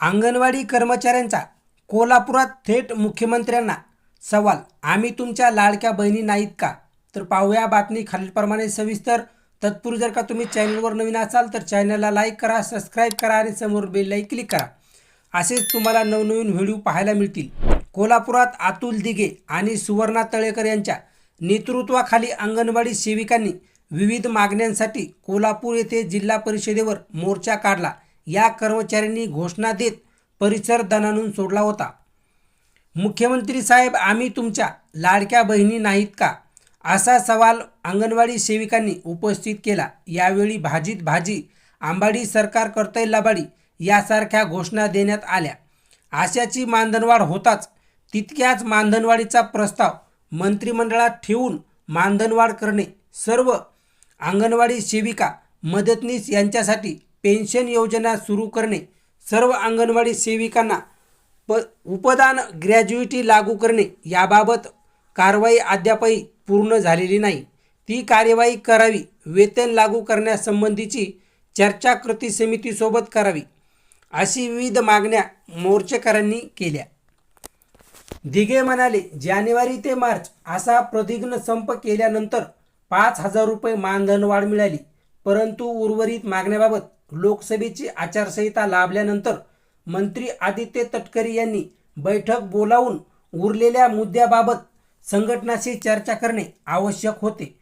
अंगणवाडी कर्मचाऱ्यांचा कोल्हापुरात थेट मुख्यमंत्र्यांना सवाल. आम्ही तुमच्या लाडक्या बहिणी नाहीत का? तर पाहूया बातमी खालीलप्रमाणे सविस्तर. तत्पूर्वी जर का तुम्ही चॅनलवर नवीन असाल तर चॅनलला लाईक करा सबस्क्राईब करा आणि समोर बेललाही क्लिक करा. असेच तुम्हाला नवनवीन व्हिडिओ पाहायला मिळतील. कोल्हापुरात अतुल दिघे आणि सुवर्णा तळेकर यांच्या नेतृत्वाखाली अंगणवाडी सेविकांनी विविध मागण्यांसाठी कोल्हापूर येथे जिल्हा परिषदेवर मोर्चा काढला. या कर्मचाऱ्यांनी घोषणा देत परिसर दणानून सोडला होता. मुख्यमंत्री साहेब आम्ही तुमच्या लाडक्या बहिणी नाहीत का? असा सवाल अंगणवाडी सेविकांनी उपस्थित केला. यावेळी भाजीत भाजी आंबाडी सरकार करतय लबाडी यासारख्या घोषणा देण्यात आल्या. आशाची मानधनवाढ होताच तितक्याच मानधनवाढीचा प्रस्ताव मंत्रिमंडळात ठेवून मानधनवाढ करणे सर्व अंगणवाडी सेविका मदतनीस यांच्यासाठी पेन्शन योजना सुरू करणे सर्व अंगणवाडी सेविकांना प उपदान ग्रॅज्युइटी लागू करणे याबाबत कारवाई अद्यापही पूर्ण झालेली नाही. ती कार्यवाही करावी वेतन लागू करण्यासंबंधीची चर्चा कृती समितीसोबत करावी अशी विविध मागण्या मोर्चेकऱ्यांनी केल्या. दिघे म्हणाले जानेवारी ते मार्च असा प्रदिग्न संप केल्यानंतर पाच हजार रुपये मानधन वाढ मिळाली परंतु उर्वरित मागण्याबाबत लोकसभेची आचारसंहिता लाभल्यानंतर मंत्री आदित्य तटकरे यांनी बैठक बोलावून उरलेल्या मुद्द्याबाबत संघटनाशी चर्चा करणे आवश्यक होते.